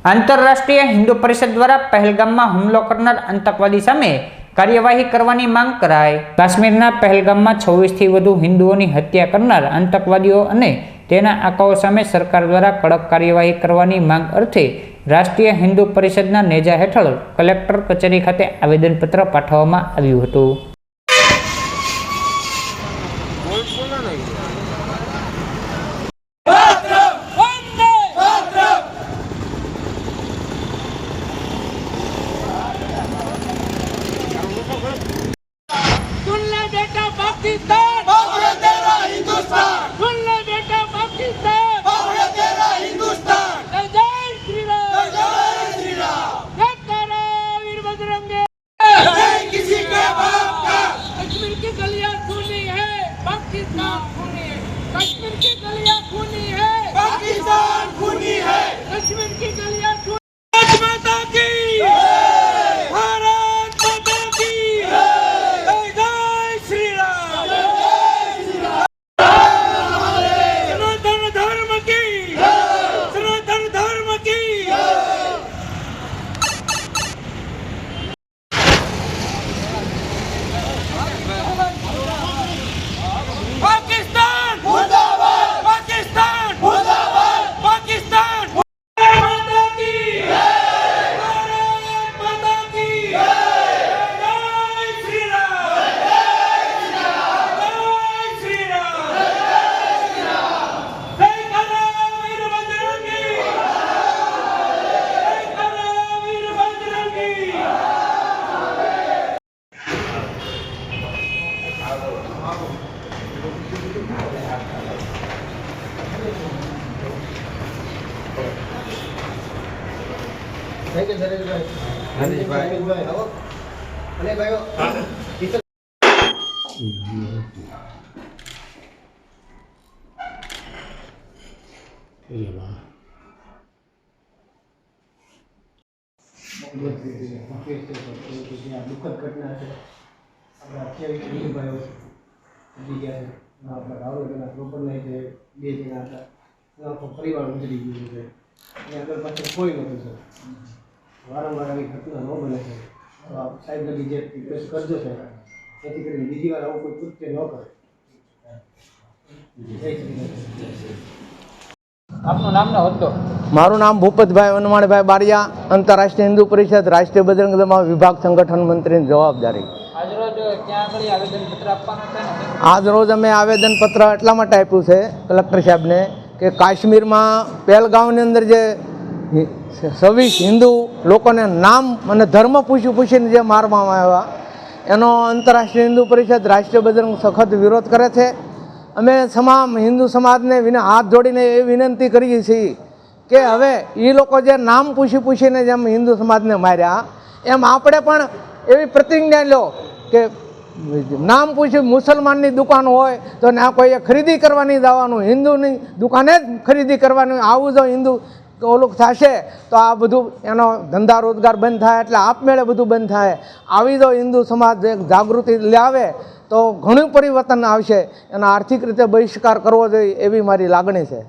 આંતરરાષ્ટ્રીય હિન્દુ પરિષદ દ્વારા પહેલગામમાં હુમલો કરનાર આતંકવાદી સામે કાર્યવાહી કરવાની માંગ કરાઈ. કાશ્મીરના પહેલગામમાં છવ્વીસથી વધુ હિન્દુઓની હત્યા કરનાર આતંકવાદીઓ અને તેના આંકાઓ સામે સરકાર દ્વારા કડક કાર્યવાહી કરવાની માંગ અર્થે રાષ્ટ્રીય હિન્દુ પરિષદના નેજા હેઠળ કલેક્ટર કચેરી ખાતે આવેદનપત્ર પાઠવવામાં આવ્યું હતું. पाकिस्तान बाबुरे तेरा हिंदुस्तान सुन ले बेटा पाकिस्तान बाबुरे तेरा हिंदुस्तान जय जय श्री राम जय श्री राम जय तारा वीर बजरंगे जय किसी के बाप का कश्मीर की गलियां खूनी है पाकिस्तान खूनी है कश्मीर की गलियां खूनी है पाकिस्तान खूनी है कश्मीर की गलियां દુઃખદ ઘટના છે આપણા અત્યાવીસ વીરભાઈઓ ઉતરી ગયા છે આપણા રાવણગઢના ચોપનભાઈ છે, બે જણા હતા. એનો આખો પરિવાર ઉતરી ગયો છે એની આગળ પાછળ કોઈ નહોતું સર. વારંવાર આવી ઘટના ન બને છે. તો આપ સાહેબને જે રિક્વેસ્ટ કરજો છે જેથી કરીને બીજી વાર આવું કોઈ કૃત્ય ન કરે. આપનું નામ ન હતો મારું નામ ભૂપતભાઈ વનમાણભાઈ બારિયા, આંતરરાષ્ટ્રીય હિન્દુ પરિષદ રાષ્ટ્રીય બજરંગ દળમાં વિભાગ સંગઠન મંત્રીની જવાબદારી. આજ રોજ અમે આવેદનપત્ર એટલા માટે આપ્યું છે કલેક્ટર સાહેબને કે કાશ્મીરમાં પહેલગાંવની અંદર જે છવ્વીસ હિન્દુ લોકોને નામ અને ધર્મ પૂછી પૂછીને જે મારવામાં આવ્યા, એનો આંતરરાષ્ટ્રીય હિન્દુ પરિષદ રાષ્ટ્રીય બજરંગ સખત વિરોધ કરે છે. અમે તમામ હિન્દુ સમાજને વિના, હાથ જોડીને એ વિનંતી કરીએ છીએ કે હવે એ લોકો જે નામ પૂછી પૂછીને જેમ હિન્દુ સમાજને માર્યા, એમ આપણે પણ એવી પ્રતિજ્ઞા લો કે નામ પૂછ્યું, મુસલમાનની દુકાન હોય તો ના કોઈએ ખરીદી કરવાની જવાનું હિન્દુની દુકાને જ ખરીદી કરવાની, આવું જો હિન્દુ ઓલું થશે, તો આ બધું એનો ધંધા રોજગાર બંધ થાય, એટલે આપમેળે બધું બંધ થાય. આવી જો હિન્દુ સમાજ એક જાગૃતિ લાવે, તો ઘણું પરિવર્તન આવશે, એનો આર્થિક રીતે બહિષ્કાર કરવો જોઈએ એવી મારી લાગણી છે.